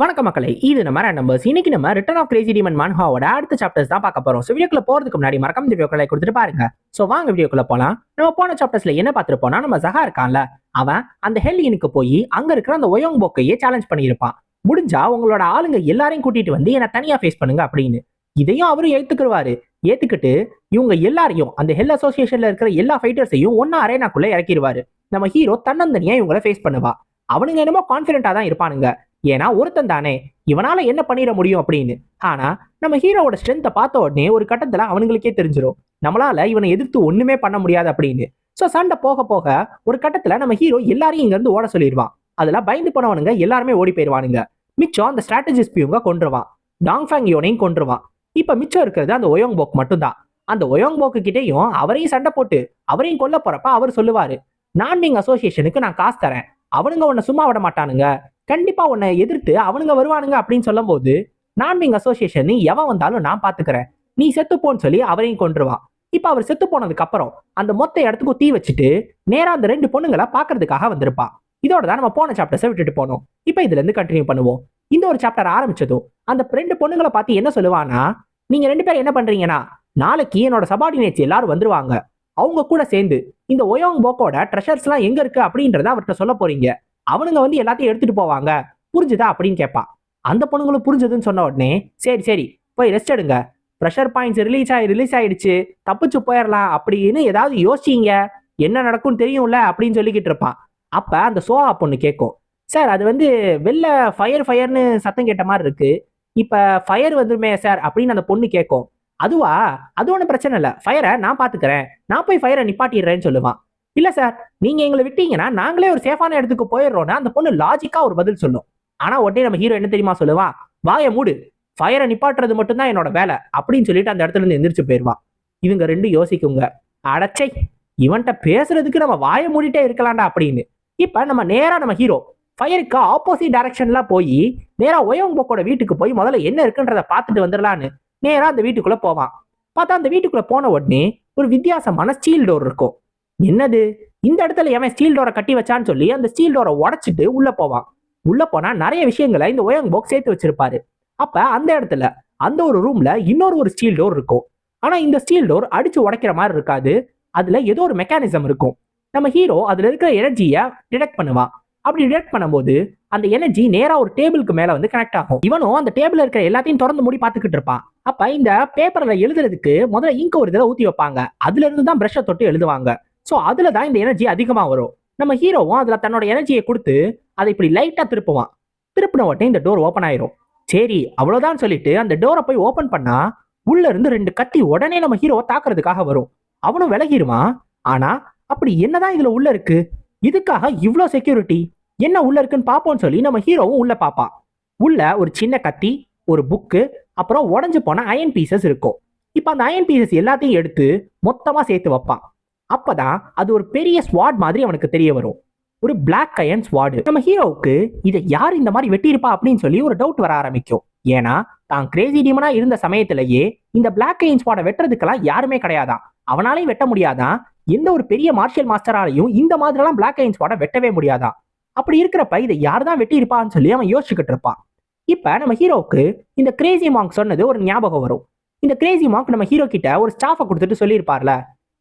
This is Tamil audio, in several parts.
வணக்கம் மக்களை இது நம்ம நம்பர்ஸ் இன்னைக்கு நம்ம ரிட்டர்ன் ஆஃப் கிரேசி டிமன் மன்ஹாவோட அடுத்த சாப்டர்ஸ் தான் பார்க்க போறோம். ஸோ வீடியோக்குள்ள போறதுக்கு முன்னாடி மறக்காம இந்த வீடியோக்களை கொடுத்துட்டு பாருங்க. ஸோ வாங்க வீடியோக்குள்ள போலாம். நம்ம போன சாப்டர்ஸ்ல என்ன பார்த்துருப்போம்னா நம்ம ஜஹா இருக்கான்ல அவன் அந்த ஹெல்லியனுக்கு போய் அங்க இருக்கிற அந்த ஒயோங் போக்கையே சேலஞ்ச் பண்ணியிருப்பான். முடிஞ்சா உங்களோட ஆளுங்க எல்லாரையும் கூட்டிட்டு வந்து என்னை தனியா ஃபேஸ் பண்ணுங்க அப்படின்னு. இதையும் அவரும் ஏத்துக்குருவாரு. ஏத்துக்கிட்டு இவங்க எல்லாரையும் அந்த ஹெல் அசோசியேஷன்ல இருக்கிற எல்லா ஃபைட்டர்ஸையும் ஒன்னா அரேனாக்குள்ள இறக்கிடுவாரு நம்ம ஹீரோ தன்னந்தனியா இவங்கள ஃபேஸ் பண்ணுவா. அவனுங்க என்னமோ கான்பிடண்டா தான் இருப்பானுங்க. ஏன்னா ஒருத்தன் தானே. இவனால என்ன பண்ணிட முடியும் அப்படின்னு. ஆனா நம்ம ஹீரோவோட ஸ்ட்ரென்த்தை பார்த்த உடனே ஒரு கட்டத்துல அவனுங்களுக்கே தெரிஞ்சிடும் நம்மளால இவனை எதிர்த்து ஒண்ணுமே பண்ண முடியாது அப்படின்னு. ஸோ சண்டை போக போக ஒரு கட்டத்துல நம்ம ஹீரோ எல்லாரையும் இங்க இருந்து ஓட சொல்லிடுவான். அதுல பயந்து போனவனுங்க எல்லாருமே ஓடி போயிடுவானுங்க மிச்சம் அந்த ஸ்ட்ராட்டஜிஸ்ட் பியூங்க கொண்டுருவான் டாங் ஃபேங் யோனையும் கொன்றுவான். இப்ப மிச்சம் இருக்கிறது அந்த ஒயோங் போக் மட்டும்தான். அந்த ஒயோங் போக்கு கிட்டேயும் அவரையும் சண்டை போட்டு அவரையும் கொல்ல போறப்ப அவர் சொல்லுவாரு நான்மிங் அசோசியேஷனுக்கு நான் காசு தரேன். அவனுங்க உன்னை சும்மா விட மாட்டானுங்க. கண்டிப்பாக உன்னை எதிர்த்து அவனுங்க வருவானுங்க அப்படின்னு சொல்லும்போது நான்மிங் அசோசியேஷன் எவன் வந்தாலும் நான் பார்த்துக்கிறேன் நீ செத்துப்போன்னு சொல்லி அவரையும் கொன்றுவான் இப்போ அவர் செத்து போனதுக்கு அப்புறம் அந்த மொத்த இடத்துக்கும் தீ வச்சுட்டு நேராக அந்த ரெண்டு பொண்ணுங்களை பார்க்கறதுக்காக வந்திருப்பான் இதோட தான் நம்ம போன சாப்டர்ஸை விட்டுட்டு போனோம். இப்போ இதுல இருந்து கண்டினியூ பண்ணுவோம். இந்த ஒரு சாப்டர் ஆரம்பிச்சதும் அந்த ரெண்டு பொண்ணுங்களை பார்த்து என்ன சொல்லுவானா நீங்க ரெண்டு பேரும் என்ன பண்றீங்கன்னா நாளைக்கு என்னோட சபார்டினேட்ஸ் எல்லாரும் வந்துருவாங்க. அவங்க கூட சேர்ந்து இந்த ஒயோங் போக்கோட ட்ரெஷர்ஸ்லாம் எங்கே எங்க இருக்கு? அப்படின்றத அவர்கிட்ட சொல்ல போறீங்க. அவனுங்க வந்து எல்லாத்தையும் எடுத்துட்டு போவாங்க. புரிஞ்சுதா அப்படின்னு கேட்பான் அந்த பொண்ணுங்களும் புரிஞ்சதுன்னு சொன்ன உடனே சரி சரி போய் ரெஸ்ட் எடுங்க. ப்ரெஷர் பாயிண்ட்ஸ் ரிலீஸ் ஆகி ரிலீஸ் ஆயிடுச்சு. தப்பிச்சு போயிடலாம் அப்படின்னு ஏதாவது யோசிச்சீங்க என்ன நடக்கும்னு தெரியும்ல அப்படின்னு சொல்லிக்கிட்டு இருப்பான் அப்ப அந்த சோஹா பொண்ணு கேட்கும் சார் அது வந்து வெளில ஃபயர் ஃபயர்னு சத்தம் கேட்ட மாதிரி இருக்கு. இப்ப ஃபயர் வந்துருமே சார் அப்படின்னு அந்த பொண்ணு கேட்கும் அதுவா? அது ஒன்றும் பிரச்சனை இல்லை. ஃபயரை நான் பாத்துக்கிறேன். நான் போய் ஃபயரை நிப்பாட்டிடுறேன்னு சொல்லுவான். இல்ல சார் நீங்க எங்களை விட்டீங்கன்னா நாங்களே ஒரு சேஃபான இடத்துக்கு போயிடுறோம்னா அந்த பொண்ணு லாஜிக்கா ஒரு பதில் சொல்லும். ஆனா உடனே நம்ம ஹீரோ என்ன தெரியுமா சொல்லுவான் வாய மூடு ஃபயரை நிப்பாட்டுறது மட்டும்தான் என்னோட வேலை அப்படின்னு சொல்லிட்டு அந்த இடத்துல இருந்து எந்திரிச்சு போயிடுவான் இவங்க ரெண்டும் யோசிக்குங்க. அடச்சை இவன்கிட்ட பேசுறதுக்கு நம்ம வாய மூடிட்டே இருக்கலாம்டா அப்படின்னு. இப்ப நம்ம நேரா நம்ம ஹீரோ ஃபயருக்கு ஆப்போசிட் டைரக்ஷன்ல போய் நேரா ஒயோங் போக்கோட வீட்டுக்கு போய் முதல்ல என்ன இருக்குன்றத பார்த்துட்டு வந்துடலான்னு நேரா அந்த வீட்டுக்குள்ள போவான். பார்த்தா அந்த வீட்டுக்குள்ள போன உடனே ஒரு வித்தியாசமான ஸ்டீல் டோர் இருக்கும். என்னது? இந்த இடத்துல எவன் ஸ்டீல் டோரை கட்டி வச்சான்னு சொல்லி அந்த ஸ்டீல் டோரை உடைச்சிட்டு உள்ள போவான். உள்ள போனா நிறைய விஷயங்களை இந்த ஒயங் போக் சேர்த்து வச்சிருப்பாரு. அப்ப அந்த இடத்துல அந்த ஒரு ரூம்ல இன்னொரு ஒரு ஸ்டீல் டோர் இருக்கும். ஆனா இந்த ஸ்டீல் டோர் அடிச்சு உடைக்கிற மாதிரி இருக்காது. அதுல ஏதோ ஒரு மெக்கானிசம் இருக்கும். நம்ம ஹீரோ அதுல இருக்கிற எனர்ஜியை டிடெக்ட் பண்ணுவான். அப்படி டிடெக்ட் பண்ணும்போது அந்த எனர்ஜி நேரா ஒரு டேபிளுக்கு மேல வந்து கனெக்ட் ஆகும். இவனும் அந்த டேபிள் இருக்கிற எல்லாத்தையும் திறந்து மூடி பார்த்துக்கிட்டு இருப்பான். அப்ப இந்த பேப்பர்ல எழுதுறதுக்கு முதல்ல இங்க ஒரு இதில் ஊத்தி வைப்பாங்க. அதுல இருந்து தான் பிரஷை தொட்டு எழுதுவாங்க. ஸோ அதில் தான் இந்த எனர்ஜி அதிகமாக வரும். நம்ம ஹீரோவும் அதில் தன்னோட எனர்ஜியை கொடுத்து அதை இப்படி லைட்டாக திருப்புவான். திருப்பின உடனே இந்த டோர் ஓப்பன் ஆயிரும். சரி அவ்வளோதான் சொல்லிட்டு அந்த டோரை போய் ஓப்பன் பண்ணா உள்ள இருந்து ரெண்டு கத்தி உடனே நம்ம ஹீரோவை தாக்குறதுக்காக வரும். அவனும் விலகிடுவான் ஆனா அப்படி என்னதான் இதுல உள்ள இருக்கு? இதுக்காக இவ்வளோ செக்யூரிட்டி என்ன உள்ள இருக்குன்னு பார்ப்போம்னு சொல்லி நம்ம ஹீரோவும் உள்ள பார்ப்பான் உள்ள ஒரு சின்ன கத்தி ஒரு புக்கு அப்புறம் உடஞ்சு போன அயன் பீசஸ் இருக்கும். இப்போ அந்த அயன் பீசஸ் எல்லாத்தையும் எடுத்து மொத்தமாக சேர்த்து வைப்பான். அப்பதான் அது ஒரு பெரிய ஸ்வாட் மாதிரி அவனுக்கு தெரிய வரும். ஒரு பிளாக் அயன் ஸ்வாடு நம்ம ஹீரோவுக்கு இதை யார் இந்த மாதிரி வெட்டியிருப்பா அப்படின்னு சொல்லி ஒரு டவுட் வர ஆரம்பிக்கும். ஏன்னா தான் கிரேசி டீமனா இருந்த சமயத்திலேயே இந்த பிளாக் அயன் ஸ்வாடை வெட்டுறதுக்கெல்லாம் யாருமே கிடையாதான். அவனாலையும் வெட்ட முடியாதான். எந்த ஒரு பெரிய மார்ஷியல் மாஸ்டராலையும் இந்த மாதிரிலாம் பிளாக் அயன் ஸ்வாடை வெட்டவே முடியாதான். அப்படி இருக்கிறப்ப இதை யார் தான் வெட்டியிருப்பான்னு சொல்லி அவன் யோசிச்சுக்கிட்டு இருப்பான். இப்ப நம்ம ஹீரோவுக்கு இந்த கிரேசி மாங்க் சொன்னது ஒரு ஞாபகம் வரும். இந்த கிரேசி மாங்க் நம்ம ஹீரோ கிட்ட ஒரு ஸ்டாஃபை கொடுத்துட்டு சொல்லியிருப்பார்ல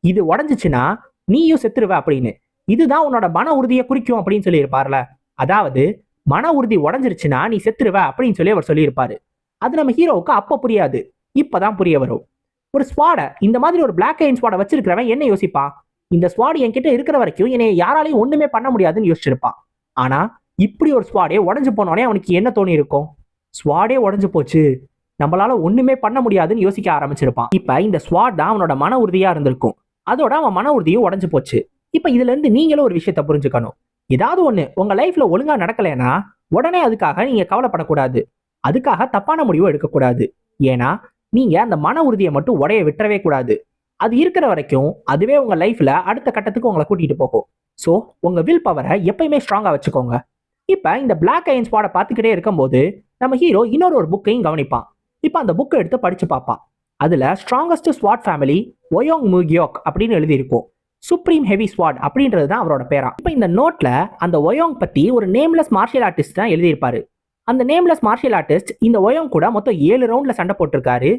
இது உடஞ்சிச்சுன்னா நீயும் செத்துருவ அப்படின்னு. இதுதான் உன்னோட மன உறுதியை குறிக்கும் அப்படின்னு சொல்லியிருப்பார்ல. அதாவது மன உறுதி உடஞ்சிருச்சுன்னா நீ செத்துருவ அப்படின்னு சொல்லி அவர் சொல்லியிருப்பாரு. அது நம்ம ஹீரோவுக்கு அப்போ புரியாது. இப்போதான் புரிய வரும். ஒரு ஸ்வாடை இந்த மாதிரி ஒரு பிளாக் அண்ட் ஸ்வாடை வச்சிருக்கிறவன் என்ன யோசிப்பான்? இந்த ஸ்வாட் என்கிட்ட இருக்கிற வரைக்கும் என்னை யாராலையும் ஒண்ணுமே பண்ண முடியாதுன்னு யோசிச்சிருப்பான். ஆனா இப்படி ஒரு ஸ்வாடே உடஞ்சு போனோடனே அவனுக்கு என்ன தோணி இருக்கும்? ஸ்வாடே உடஞ்சு போச்சு. நம்மளால ஒண்ணுமே பண்ண முடியாதுன்னு யோசிக்க ஆரம்பிச்சிருப்பான். இப்ப இந்த ஸ்வாட் தான் அவனோட மன உறுதியா இருந்திருக்கும். அதோட அவன் மன உறுதியும் உடஞ்சு போச்சு. இப்ப இதுல இருந்து நீங்களும் ஒரு விஷயத்த புரிஞ்சுக்கணும். ஏதாவது ஒண்ணு உங்க லைஃப்ல ஒழுங்கா நடக்கலைன்னா உடனே அதுக்காக நீங்க கவலைப்படக்கூடாது. அதுக்காக தப்பான முடிவு எடுக்கக்கூடாது. ஏன்னா நீங்க அந்த மன உறுதியை மட்டும் உடைய விட்டுறவே கூடாது. அது இருக்கிற வரைக்கும் அதுவே உங்க லைஃப்ல அடுத்த கட்டத்துக்கு உங்களை கூட்டிட்டு போகும். ஸோ உங்க வில் பவரை எப்பயுமே ஸ்ட்ராங்கா வச்சுக்கோங்க. இப்ப இந்த பிளாக் அயன் ஸ்பாடை பார்த்துக்கிட்டே இருக்கும்போது நம்ம ஹீரோ இன்னொரு ஒரு புக்கையும் கவனிப்பான். இப்ப அந்த புக்கை எடுத்து படிச்சு பார்ப்பான். அதுல ஸ்ட்ராங்கஸ்ட் ஸ்வாட் ஃபேமிலி ஒயோங் முகியோக் அப்படின்னு எழுதியிருக்கும். சுப்ரீம் ஹெவி ஸ்வாட் அப்படின்றது தான் அவரோட பேரா. இப்போ இந்த நோட்ல அந்த ஒயோங் பத்தி ஒரு நேம்லெஸ் மார்ஷியல் ஆர்டிஸ்ட் தான் எழுதியிருப்பாரு. அந்த நேம்லெஸ் மார்ஷியல் ஆர்டிஸ்ட் இந்த ஒயோங் கூட மொத்தம் ஏழு ரவுண்ட்ல சண்டை போட்டிருக்காரு.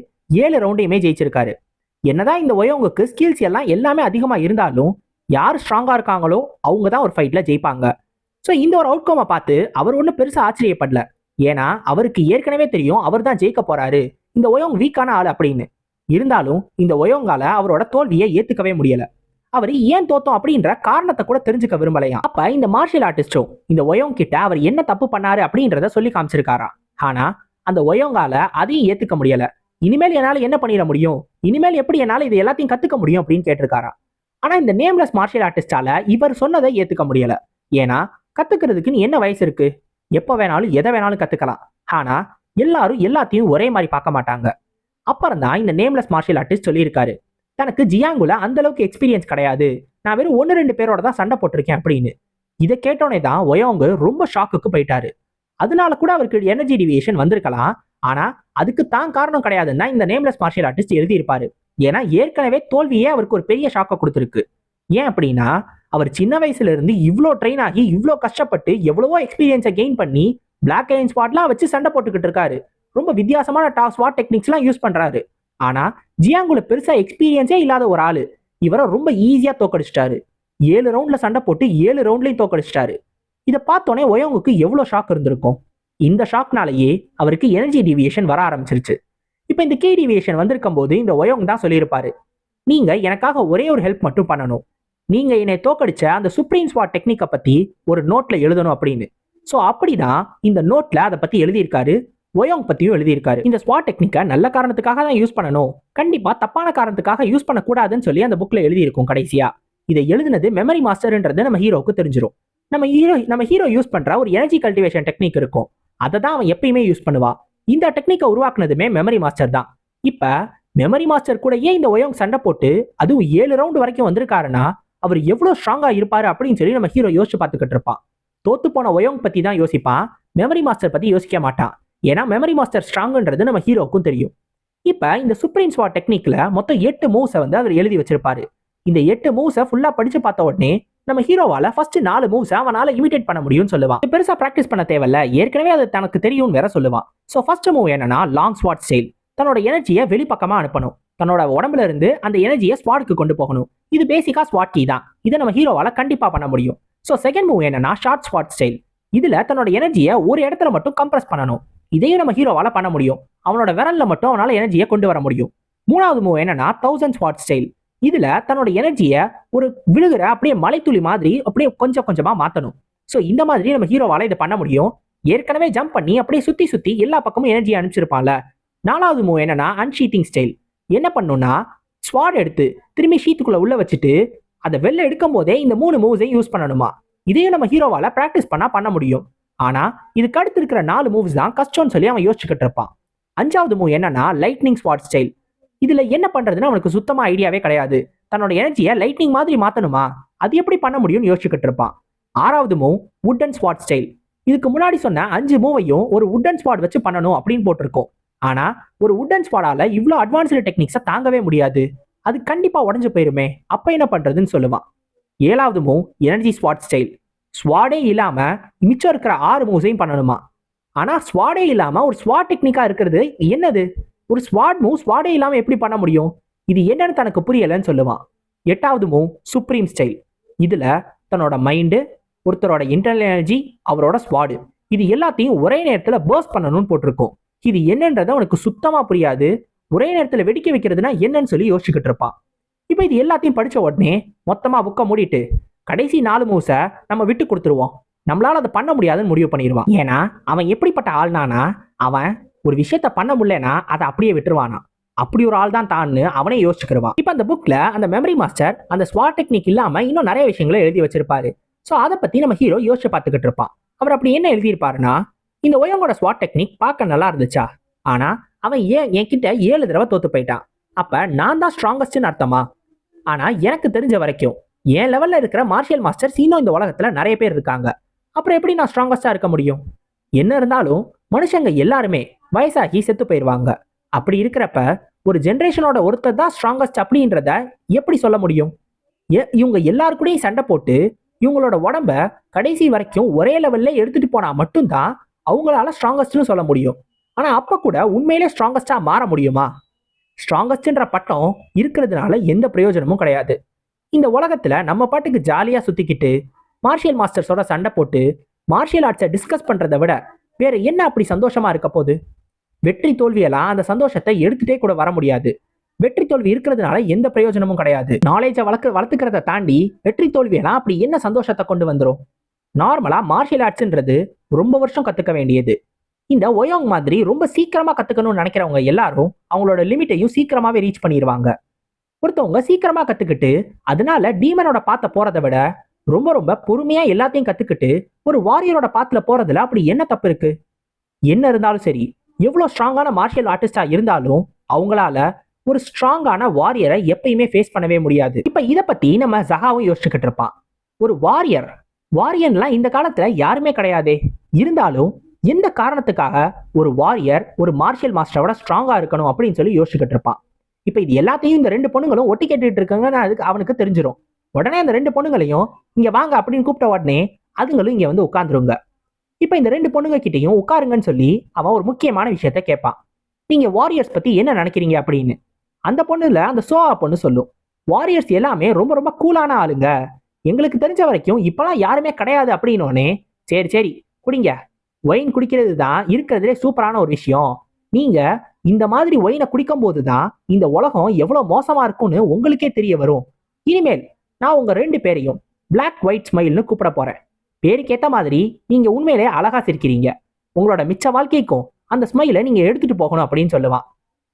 ஏழு ரவுண்டையுமே ஜெயிச்சிருக்காரு. என்னதான் இந்த ஒயோங்குக்கு ஸ்கில்ஸ் எல்லாம் எல்லாமே அதிகமாக இருந்தாலும் யார் ஸ்ட்ராங்காக இருக்காங்களோ அவங்க தான் ஒரு ஃபைட்டில் ஜெயிப்பாங்க. ஸோ இந்த ஒரு அவுட்கோமை பார்த்து அவர் ஒன்றும் பெருசா ஆச்சரியப்படல. ஏன்னா அவருக்கு ஏற்கனவே தெரியும் அவர் தான் ஜெயிக்க போகிறாரு இந்த ஒயோங் வீக்கான ஆள் அப்படின்னு. இருந்தாலும் இந்த ஒயோங்கால அவரோட தோல்வியை ஏத்துக்கவே முடியல. அவர் ஏன் தோத்தோம் அப்படின்ற காரணத்தை கூட தெரிஞ்சுக்க விரும்பலையா? அப்ப இந்த மார்ஷியல் ஆர்டிஸ்டும் இந்த ஒயோங் கிட்ட அவர் என்ன தப்பு பண்ணாரு அப்படின்றத சொல்லி காமிச்சிருக்காரா? ஆனா அந்த ஒயோங்கால அதையும் ஏத்துக்க முடியல. இனிமேல் என்னால என்ன பண்ணிட முடியும்? இனிமேல் எப்படி என்னால இது எல்லாத்தையும் கத்துக்க முடியும் அப்படின்னு கேட்டிருக்காரா? ஆனா இந்த நேம்லெஸ் மார்ஷியல் ஆர்டிஸ்டால இவர் சொன்னதை ஏத்துக்க முடியல. ஏன்னா கத்துக்கிறதுக்குன்னு என்ன வயசு இருக்கு? எப்ப வேணாலும் எதை வேணாலும் கத்துக்கலாம். ஆனா எல்லாரும் எல்லாத்தையும் ஒரே மாதிரி பார்க்க மாட்டாங்க. அப்புறம் தான் இந்த நேம்லெஸ் மார்ஷியல் ஆர்டிஸ்ட் சொல்லியிருக்காரு. தனக்கு ஜியாங்குல அந்த அளவுக்கு எக்ஸ்பீரியன்ஸ் கிடையாது. நான் வெறும் ஒன்று ரெண்டு பேரோட தான் சண்டை போட்டிருக்கேன் அப்படின்னு. இதை கேட்டோனே தான் ஒயோங்கு ரொம்ப ஷாக்குக்கு போயிட்டாரு. அதனால கூட அவருக்கு எனர்ஜி டிவியேஷன் வந்திருக்கலாம். ஆனா அதுக்கு தான் காரணம் கிடையாதுன்னா இந்த நேம்லெஸ் மார்ஷியல் ஆர்டிஸ்ட் எழுதியிருப்பாரு. ஏன்னா ஏற்கனவே தோல்வியே அவருக்கு ஒரு பெரிய ஷாக்கை கொடுத்துருக்கு. ஏன் அப்படின்னா அவர் சின்ன வயசுல இருந்து இவ்வளோ ட்ரெயின் ஆகி இவ்வளோ கஷ்டப்பட்டு எவ்வளவோ எக்ஸ்பீரியன்ஸை கெயின் பண்ணி பிளாக் அயன் ஸ்பாட்லாம் வச்சு சண்டை போட்டுக்கிட்டு இருக்காரு. ரொம்ப வித்தியாசமான டாஸ் வாட் டெக்னிக்ஸ்லாம் யூஸ் பண்ணுறாரு ஆனால் ஜியாங்குல பெருசாக எக்ஸ்பீரியன்ஸே இல்லாத ஒரு ஆள். இவரை ரொம்ப ஈஸியாக தோக்கடிச்சிட்டாரு. ஏழு ரவுண்டில் சண்டை போட்டு ஏழு ரவுண்ட்லையும் தோக்கடிச்சிட்டாரு. இதை பார்த்தோன்னே ஒயோங்குக்கு எவ்வளோ ஷாக் இருந்திருக்கும்? இந்த ஷாக்னாலேயே அவருக்கு எனர்ஜி டிவியேஷன் வர ஆரம்பிச்சிருச்சு. இப்போ இந்த கே டிவியேஷன் வந்திருக்கும் போது இந்த ஒயோங் தான் சொல்லியிருப்பாரு. நீங்கள் எனக்காக ஒரே ஒரு ஹெல்ப் மட்டும் பண்ணணும். நீங்கள் என்னை தோக்கடிச்ச அந்த சுப்ரீம் ஸ்வாட் டெக்னிக்கை பற்றி ஒரு நோட்டில் எழுதணும் அப்படின்னு. ஸோ அப்படிதான் இந்த நோட்டில் அதை பற்றி எழுதியிருக்காரு ஒயோங் பத்தியும் எழுதியிருக்காரு. இந்த ஸ்வாட் டெக்னிக்கை நல்ல காரணத்துக்காக தான் யூஸ் பண்ணணும். கண்டிப்பா தப்பான காரணத்துக்காக யூஸ் பண்ணக்கூடாதுன்னு சொல்லி அந்த புக்ல எழுதியிருக்கும் கடைசியா. இதை எழுதுனது மெமரி மாஸ்டர்ன்றது நம்ம ஹீரோவுக்கு தெரிஞ்சிடும் நம்ம ஹீரோ நம்ம ஹீரோ யூஸ் பண்ற ஒரு எனர்ஜி கல்டிவேஷன் டெக்னிக் இருக்கும். அதை தான் அவன் எப்பயுமே யூஸ் பண்ணுவா. இந்த டெக்னிக்கை உருவாக்குனதுமே மெமரி மாஸ்டர் தான். இப்ப மெமரி மாஸ்டர் கூட ஏன் இந்த ஒயோங் சண்டை போட்டு அதுவும் ஏழு ரவுண்டு வரைக்கும் வந்திருக்காருன்னா அவர் எவ்வளவு ஸ்ட்ராங்கா இருப்பாரு அப்படின்னு சொல்லி நம்ம ஹீரோ யோசிச்சு பார்த்துக்கிட்டு இருப்பான். தோத்து போன ஒயோங் பத்தி தான் யோசிப்பான். மெமரி மாஸ்டர் பத்தி யோசிக்க மாட்டான். ஏன்னா மெமரி மாஸ்டர் ஸ்ட்ராங்குன்றது நம்ம ஹீரோக்கும் தெரியும். இப்போ இந்த சுப்ரீம் ஸ்வா டெக்னிக்கில் மொத்தம் எட்டு மூவ்ஸை வந்து அவர் எழுதி வச்சிருப்பாரு. இந்த எட்டு மூவ்ஸை ஃபுல்லாக படித்து பார்த்த உடனே நம்ம ஹீரோவால் ஃபர்ஸ்ட் நாலு மூவ்ஸை அவனால் இமிடேட் பண்ண முடியும்னு சொல்லுவான். இது ப்ராக்டிஸ் பண்ண தேவையில்ல. ஏற்கனவே அது தனக்கு தெரியும்னு வேற சொல்லுவான். ஸோ ஃபர்ஸ்ட் மூவ் என்னன்னா லாங் ஸ்வாட் ஸ்டைல் தன்னோட எனர்ஜியை வெளிப்பக்கமாக அனுப்பணும். தன்னோட உடம்புல இருந்து அந்த எனர்ஜியை ஸ்வாட்க்கு கொண்டு போகணும். இது பேசிக்காக ஸ்வாட் கீ தான். இதை நம்ம ஹீரோவால் கண்டிப்பாக பண்ண முடியும். ஸோ செகண்ட் மூவ் என்னன்னா ஷார்ட் ஸ்வாட் ஸ்டைல் இதில் தன்னோட எனர்ஜியை ஒரு இடத்துல மட்டும் கம்ப்ரஸ் பண்ணணும். இதையும் நம்ம ஹீரோவால பண்ண முடியும். அவனோட விரல்ல மட்டும் அவனால எனர்ஜியை கொண்டு வர முடியும். மூணாவது மூவ் என்னன்னா தௌசண்ட் ஸ்வாட் ஸ்டைல் இதுல தன்னோட எனர்ஜியை ஒரு விழுகிற அப்படியே மலைத்துளி மாதிரி அப்படியே கொஞ்சம் கொஞ்சமா மாத்தணும். ஸோ இந்த மாதிரி நம்ம ஹீரோவால இதை பண்ண முடியும். ஏற்கனவே ஜம்ப் பண்ணி அப்படியே சுத்தி சுத்தி எல்லா பக்கமும் எனர்ஜி அனுப்பிச்சிருப்பான்ல. நாலாவது மூவ் என்னன்னா அன்ஷீட்டிங் ஸ்டைல் என்ன பண்ணும்னா ஸ்வாட் எடுத்து திரும்பி ஷீத்துக்குள்ள உள்ள வச்சுட்டு அதை வெளில எடுக்கும் போதே இந்த மூணு மூவ்ஸையும் யூஸ் பண்ணணுமா? இதையும் நம்ம ஹீரோவால ப்ராக்டிஸ் பண்ணா பண்ண முடியும். ஆனா இதுக்கு அடுத்து இருக்கிற நாலு மூவிஸ் தான் கஷ்டம்னு சொல்லி அவன் யோசிச்சுக்கிட்டு இருப்பான். அஞ்சாவது மூவ் என்னன்னா லைட்னிங் ஸ்பாட் ஸ்டைல் இதுல என்ன பண்றதுன்னு அவனுக்கு சுத்தமா ஐடியாவே கிடையாது. தன்னோட எனர்ஜியை லைட்னிங் மாதிரி மாத்தணுமா? அது எப்படி பண்ண முடியும்னு யோசிச்சுக்கிட்டு இருப்பான். ஆறாவது மூவ் வுட்டன் ஸ்பாட் ஸ்டைல் இதுக்கு முன்னாடி சொன்ன அஞ்சு மூவையும் ஒரு வுட்டன் ஸ்பாட் வச்சு பண்ணணும் அப்படின்னு போட்டிருக்கோம். ஆனா ஒரு வுட்டன் ஸ்பாடால இவ்வளோ அட்வான்ஸ்டு டெக்னிக்ஸை தாங்கவே முடியாது. அது கண்டிப்பா உடஞ்சு போயிருமே. அப்ப என்ன பண்றதுன்னு சொல்லுவான். ஏழாவது மூவ் எனர்ஜி ஸ்பாட் ஸ்டைல் ஸ்வாடே இல்லாமல் மிச்சம் இருக்கிற ஆறு மூவ்ஸையும் பண்ணணுமா? ஆனால் ஸ்வாடே இல்லாமல் ஒரு ஸ்வாட் டெக்னிக்காக இருக்கிறது என்னது? ஒரு ஸ்வாட் மூவ் ஸ்வாடே இல்லாமல் எப்படி பண்ண முடியும்? இது என்னன்னு தனக்கு புரியலைன்னு சொல்லுவான் எட்டாவது மூவ் சுப்ரீம் ஸ்டைல் இதில் தன்னோட மைண்டு ஒருத்தரோட இன்டர்னல் எனர்ஜி அவரோட ஸ்வாடு இது எல்லாத்தையும் ஒரே நேரத்தில் பேர்ஸ் பண்ணணும்னு போட்டிருக்கோம். இது என்னன்றது அவனுக்கு சுத்தமாக புரியாது. ஒரே நேரத்தில் வெடிக்க வைக்கிறதுனா என்னன்னு சொல்லி யோசிச்சுக்கிட்டு இருப்பான் இப்போ இது எல்லாத்தையும் படிச்ச உடனே மொத்தமாக புக்கை மூடிட்டு கடைசி நாலு மூவ்ஸை நம்ம விட்டு கொடுத்துருவோம். நம்மளால் அதை பண்ண முடியாதுன்னு முடிவு பண்ணிடுவான். ஏன்னா அவன் எப்படிப்பட்ட ஆள்னானா அவன் ஒரு விஷயத்த பண்ண முடியலன்னா அதை அப்படியே விட்டுருவானா அப்படி ஒரு ஆள் தான் தான்னு அவனே யோசிச்சுக்கிடுவான் இப்போ அந்த புக்கில் அந்த மெமரி மாஸ்டர் அந்த ஸ்வாட் டெக்னிக் இல்லாமல் இன்னும் நிறைய விஷயங்களை எழுதி வச்சிருப்பாரு. ஸோ அதை பற்றி நம்ம ஹீரோ யோசிச்சு பார்த்துக்கிட்டு இருப்பான். அவர் அப்படி என்ன எழுதியிருப்பாருன்னா இந்த ஒயங்கோட ஸ்வாட் டெக்னிக் பார்க்க நல்லா இருந்துச்சா? ஆனால் அவன் ஏன் என்கிட்ட ஏழு தடவை தோத்து போயிட்டான்? அப்போ நான் தான் ஸ்ட்ராங்கஸ்ட்னு அர்த்தமா? ஆனால் எனக்கு தெரிஞ்ச வரைக்கும் என் லெவலில் இருக்கிற மார்ஷியல் மாஸ்டர்ஸ் இன்னும் இந்த உலகத்தில் நிறைய பேர் இருக்காங்க. அப்புறம் எப்படி நான் ஸ்ட்ராங்கஸ்டாக இருக்க முடியும்? என்ன இருந்தாலும் மனுஷங்க எல்லாருமே வயசாகி செத்து போயிடுவாங்க அப்படி இருக்கிறப்ப ஒரு ஜென்ரேஷனோட ஒருத்தர் தான் ஸ்ட்ராங்கஸ்ட் அப்படின்றத எப்படி சொல்ல முடியும்? எ- இவங்க எல்லாருக்கூடையும் சண்டை போட்டு இவங்களோட உடம்ப கடைசி வரைக்கும் ஒரே லெவல்ல எடுத்துட்டு போனா மட்டும்தான் அவங்களால ஸ்ட்ராங்கஸ்ட்னு சொல்ல முடியும். ஆனா அப்ப கூட உண்மையிலே ஸ்ட்ராங்கஸ்டா மாற முடியுமா? ஸ்ட்ராங்கஸ்ட்ன்ற பட்டம் இருக்கிறதுனால எந்த பிரயோஜனமும் கிடையாது. இந்த உலகத்தில் நம்ம பாட்டுக்கு ஜாலியாக சுத்திக்கிட்டு மார்ஷியல் மாஸ்டர்ஸோட சண்டை போட்டு மார்ஷியல் ஆர்ட்ஸை டிஸ்கஸ் பண்ணுறதை விட வேற என்ன அப்படி சந்தோஷமாக இருக்க போகுது? வெற்றி தோல்வியெல்லாம் அந்த சந்தோஷத்தை எடுத்துகிட்டே கூட வர முடியாது. வெற்றி தோல்வி இருக்கிறதுனால எந்த பிரயோஜனமும் கிடையாது. நாலேஜை வளர்க்க வளர்த்துக்கிறத தாண்டி வெற்றி தோல்வியெல்லாம் அப்படி என்ன சந்தோஷத்தை கொண்டு வந்துடும் நார்மலாக மார்ஷியல் ஆர்ட்ஸ்ன்றது ரொம்ப வருஷம் கற்றுக்க வேண்டியது. இந்த ஒயோங் மாதிரி ரொம்ப சீக்கிரமாக கற்றுக்கணும்னு நினைக்கிறவங்க எல்லாரும் அவங்களோட லிமிட்டையும் சீக்கிரமாகவே ரீச் பண்ணிடுவாங்க ஒருத்தவங்க சீக்கிரமா கத்துக்கிட்டு அதனால டீமனோட பாத்த போறதை விட ரொம்ப ரொம்ப பொறுமையா எல்லாத்தையும் கத்துக்கிட்டு ஒரு வாரியரோட பாத்துல போறதுல அப்படி என்ன தப்பு இருக்கு? என்ன இருந்தாலும் சரி எவ்வளவு ஸ்ட்ராங்கான மார்ஷியல் ஆர்டிஸ்டா இருந்தாலும் அவங்களால ஒரு ஸ்ட்ராங்கான வாரியரை எப்பயுமே ஃபேஸ் பண்ணவே முடியாது. இப்ப இதை பத்தி நம்ம ஜஹாவும் யோசிச்சுக்கிட்டு இருப்பான். ஒரு வாரியர் வாரியன்லாம் இந்த காலத்துல யாருமே கிடையாதே. இருந்தாலும் எந்த காரணத்துக்காக ஒரு வாரியர் ஒரு மார்ஷியல் மாஸ்டரோட ஸ்ட்ராங்கா இருக்கணும் அப்படின்னு சொல்லி யோசிச்சுக்கிட்டு இருப்பான். இப்போ இது எல்லாத்தையும் இந்த ரெண்டு பொண்ணுங்களும் ஒட்டி கேட்டுட்டு இருக்காங்கன்னு அதுக்கு அவனுக்கு தெரிஞ்சிரும். உடனே அந்த ரெண்டு பொண்ணுங்களையும் இங்கே வாங்க அப்படின்னு கூப்பிட்ட உடனே அதுங்களும் இங்கே வந்து உட்காந்துருங்க இப்போ இந்த ரெண்டு பொண்ணுங்க கிட்டேயும் உட்காருங்கன்னு சொல்லி அவன் ஒரு முக்கியமான விஷயத்த கேட்பான். நீங்கள் வாரியர்ஸ் பற்றி என்ன நினைக்கிறீங்க அப்படின்னு? அந்த பொண்ணுல அந்த சோவா பொண்ணு சொல்லும். வாரியர்ஸ் எல்லாமே ரொம்ப ரொம்ப கூலான ஆளுங்க. எங்களுக்கு தெரிஞ்ச வரைக்கும் இப்போலாம் யாருமே கிடையாது அப்படின்னோடனே சரி சரி குடிங்க. ஒயின் குடிக்கிறது தான் இருக்கிறதுலே சூப்பரான ஒரு விஷயம். நீங்கள் இந்த மாதிரி ஒயினை குடிக்கும் போது தான் இந்த உலகம் எவ்வளவு மோசமா இருக்கும்னு உங்களுக்கே தெரிய வரும். இனிமேல் நான் உங்க ரெண்டு பேரையும் பிளாக் ஒயிட் ஸ்மைல்னு கூப்பிட போறேன். பேருக்கேற்ற மாதிரி நீங்க உண்மையிலே அழகா சிரிக்கிறீங்க. உங்களோட மிச்ச வாழ்க்கைக்கும் அந்த ஸ்மைலை நீங்க எடுத்துட்டு போகணும் அப்படின்னு சொல்லுவான்.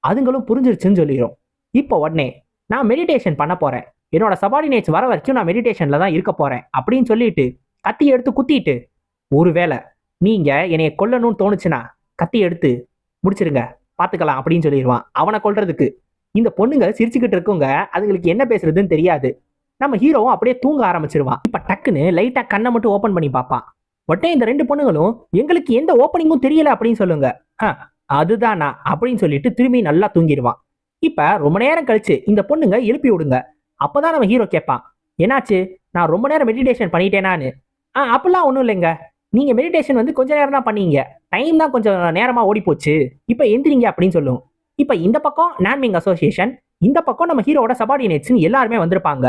அதுங்களும் புரிஞ்சிருச்சுன்னு சொல்லிடும் இப்போ உடனே நான் மெடிடேஷன் பண்ண போறேன். என்னோட சபார்டினேட்ஸ் வர வரைக்கும் நான் மெடிடேஷன்ல தான் இருக்க போறேன் அப்படின்னு சொல்லிட்டு கத்தி எடுத்து குத்திட்டு ஒருவேளை நீங்க என்னைய கொல்லணும்னு தோணுச்சுன்னா கத்தி எடுத்து முடிச்சிருங்க. பார்த்துக்கலாம் அப்படின்னு சொல்லிடுவான். அவனை கொல்றதுக்கு. இந்த பொண்ணுங்க சிரிச்சுக்கிட்டு இருக்குங்க அதுங்களுக்கு என்ன பேசுறதுன்னு தெரியாது. நம்ம ஹீரோவும் அப்படியே தூங்க ஆரம்பிச்சிருவான். இப்ப டக்குன்னு லைட்டா கண்ணை மட்டும் ஓப்பன் பண்ணி பார்ப்பான். உடனே இந்த ரெண்டு பொண்ணுங்களும் எங்களுக்கு எந்த ஓப்பனிங்கும் தெரியல அப்படின்னு சொல்லுங்க. "ஆ, அதுதானா அப்படின்னு சொல்லிட்டு திரும்பி நல்லா தூங்கிடுவான். இப்ப ரொம்ப நேரம் கழிச்சு இந்த பொண்ணுங்க எழுப்பி விடுங்க. அப்போதான் நம்ம ஹீரோ கேட்பான். என்னாச்சு? நான் ரொம்ப நேரம் மெடிடேஷன் பண்ணிட்டேனான்னு. ஆ அப்பெல்லாம் ஒன்றும் இல்லைங்க. நீங்க மெடிடேஷன் வந்து கொஞ்ச நேரம் தான் பண்ணீங்க. டைம் தான் கொஞ்சம் நேரமா ஓடி போச்சு இப்ப எந்திரிங்க அப்படின்னு சொல்லும். இப்ப இந்த பக்கம் நான்மிங் அசோசியேஷன் இந்த பக்கம் நம்ம ஹீரோவோட சபார்டினேட்ஸ்னு எல்லாருமே வந்திருப்பாங்க.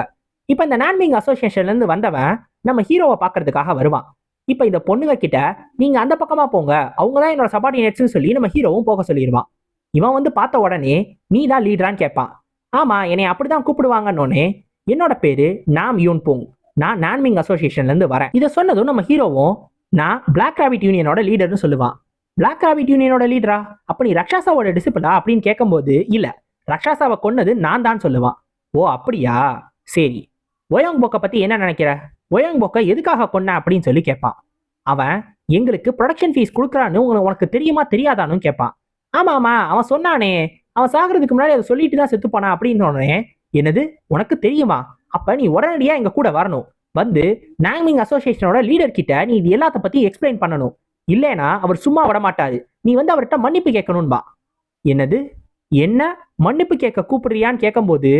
இப்ப இந்த நான்மிங் அசோசியேஷன்ல இருந்து வந்தவன் நம்ம ஹீரோவை பார்க்கறதுக்காக வருவான். இப்ப இந்த பொண்ணுங்க கிட்ட நீங்க அந்த பக்கமா போங்க. அவங்க தான் என்னோட சபார்டினேட்ஸ்னு சொல்லி நம்ம ஹீரோவும் போக சொல்லிடுவான் இவன் வந்து பார்த்த உடனே நீ தான் லீடரான்னு கேட்பான். ஆமா என்னை அப்படிதான் கூப்பிடுவாங்கன்னொன்னே என்னோட பேரு நாம் யூன் போங் நான் நான்மிங் அசோசியேஷன்ல இருந்து வரேன். இதை சொன்னதும் நம்ம ஹீரோவும் நான் பிளாக் ராபிட் யூனியனோட லீடர்னு சொல்லுவான். பிளாக் ராபிட் யூனியனோட லீடரா அப்ப நீ ரக்ஷாசாவோட டிசிபிளா அப்படின்னு கேட்கும்போது இல்ல. ரக்ஷாசாவை கொன்னது நான் தான் சொல்லுவான். ஓ அப்படியா? சரி. ஒயோங் போக்கை பத்தி என்ன நினைக்கிற? ஒயோங் போக்கை எதுக்காக கொன்ன அப்படின்னு சொல்லி கேட்பான். அவன் எங்களுக்கு ப்ரொடக்ஷன் ஃபீஸ் கொடுக்குறான்னு உனக்கு உனக்கு தெரியுமா தெரியாதான்னு கேட்பான். ஆமா ஆமா. அவன் சொன்னானே. அவன் சாகிறதுக்கு முன்னாடி அதை சொல்லிட்டு தான் செத்து போனான் அப்படின்னு உடனே என்னது? உனக்கு தெரியுமா? அப்ப நீ உடனடியா எங்க கூட வரணும். வந்து நாங்மிங் அசோசியேஷனோட லீடர் கிட்ட நீ இது எல்லாத்த பத்தி எக்ஸ்பிளைன் பண்ணணும். இல்லைனா அவர் சும்மா விடமாட்டாரு. நீ வந்து அவர்கிட்ட மன்னிப்பு கேட்கணும்பா என்னது? என்ன? மன்னிப்பு கேட்க கூப்பிடுறியான்னு கேட்கும்போது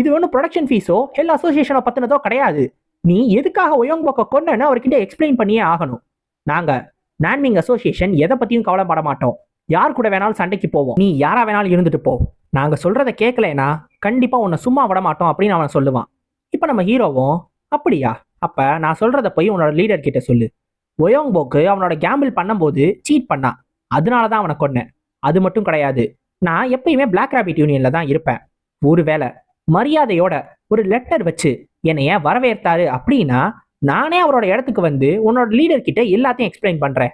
இது ஒன்றும் ப்ரொடக்ஷன் ஃபீஸோ ஹெல் அசோசியேஷனை பத்தினதோ கிடையாது. நீ எதுக்காக ஒயோங் போக்க கொன்னன்னு அவர்கிட்ட எக்ஸ்பிளைன் பண்ணியே ஆகணும். நாங்க நான்மிங் அசோசியேஷன் எதை பத்தியும் கவலைப்பட மாட்டோம். யார் கூட வேணாலும் சண்டைக்கு போவோம். நீ யாரா வேணாலும் இருந்துட்டு போ. நாங்க சொல்கிறத கேட்கலைன்னா கண்டிப்பா உன்னை சும்மா விட மாட்டோம் அப்படின்னு அவன் சொல்லுவான். இப்போ நம்ம ஹீரோவும் அப்படியா? அப்ப நான் சொல்றத போய் உன்னோட லீடர் கிட்ட சொல்லு. ஒயோங் போக்கு அவனோட கேம்பிள் பண்ணும்போது சீட் பண்ணான் அதனால தான் அவனை கொன்னேன். அது மட்டும் கிடையாது. நான் எப்பயுமே பிளாக் ராபிட் யூனியன்ல தான் இருப்பேன். ஒருவேளை மரியாதையோட ஒரு லெட்டர் வச்சு என்னைய வரவேற்றாரு அப்படின்னா நானே அவரோட இடத்துக்கு வந்து உன்னோட லீடர் கிட்ட எல்லாத்தையும் எக்ஸ்பிளைன் பண்றேன்.